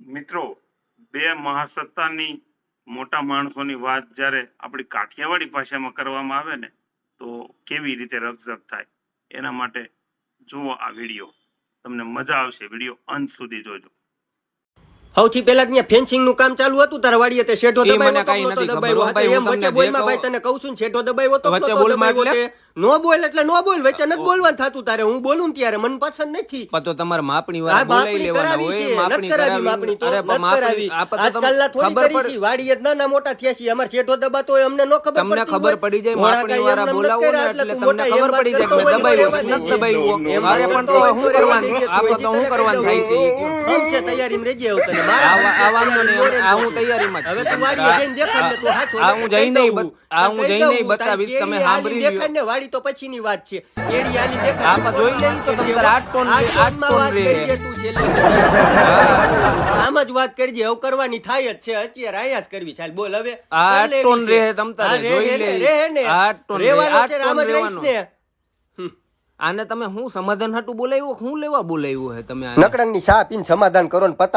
મિત્રો, બે મહાસત્તાની મોટા માણસોની વાત જ્યારે આપણી કાઠિયાવાડી ભાષામાં કરવામાં આવે ને, તો કેવી રીતે રકઝક થાય? એના માટે જુઓ આ વીડિયો. તમને મજા આવશે. વીડિયો અંત સુધી જોજો. સૌથી પહેલા ત્યાં ફેન્સિંગનું કામ ચાલુ હતું. તારા વાડીએ તે શેઠો દબાવ્યો તો નથી દબાવ્યો. એમ વચ્ચે બોલમાં ભાઈ તને કહું છું શેઠો દબાવ્યો તો વચ્ચે બોલમાં એટલે? નો બોલ એટલે નો બોલ વચ્ચે નથી બોલવાનું થાતું તારે. હું બોલું ત્યારે મન પસંદ નથી. તો તમારે માપણી વાળા બોલાઈ લેવાના હોય માપણી કરાવી માપણી તો, માપણી આજકાલના થોડી ખબર કરી પડ- છે. વાડીએ નાના મોટા થયા છે અમારે શેઠો દબાતો હોય અમને નો ખબર તમને ખબર પડી જાય માપણી વાળા બોલાવો ને એટલે તમને ખબર પડી જાય કે દબાવ્યું નથી દબાવ્યું હોય, પણ તો હું કરવાનું? આ તો હું કરવાનું થાય છે. તૈયારીમાં રહેજે હવે તને. આ મારા વા- આ વાંધો નહીં આ હું તૈયારીમાં હવે તું વાડીએ જઈને દેખાડ ને તું હાચો આ હું જઈને આ હું જઈને બતાવીશ, તમે સાંભળી લ્યો. દેખાડ ને વાડી તો પછીની વાત છે. કેડી હાલી દેખાડ આ જોઈ લઈ તો તમે આઠ ટોન આઠ આઠ વાત રે. તું છેલ્લે. આમ જ વાત કરજે હવે કરવાની થાય જ છે. અત્યારે અહીંયા જ કરવી ચાલ બોલ હવે. આઠ ટોન રે તમ તારે જોઈ લે. રે, રે ને. આઠ ટોન રે, છે આમ જ રહીશ ને. આને તમે હું સમાધાન હાટું બોલાવ્યું? હું લેવા બોલાવ્યું હે તમે નકડંગ નકડંગની શા પીને સમાધાન કરો ને પતા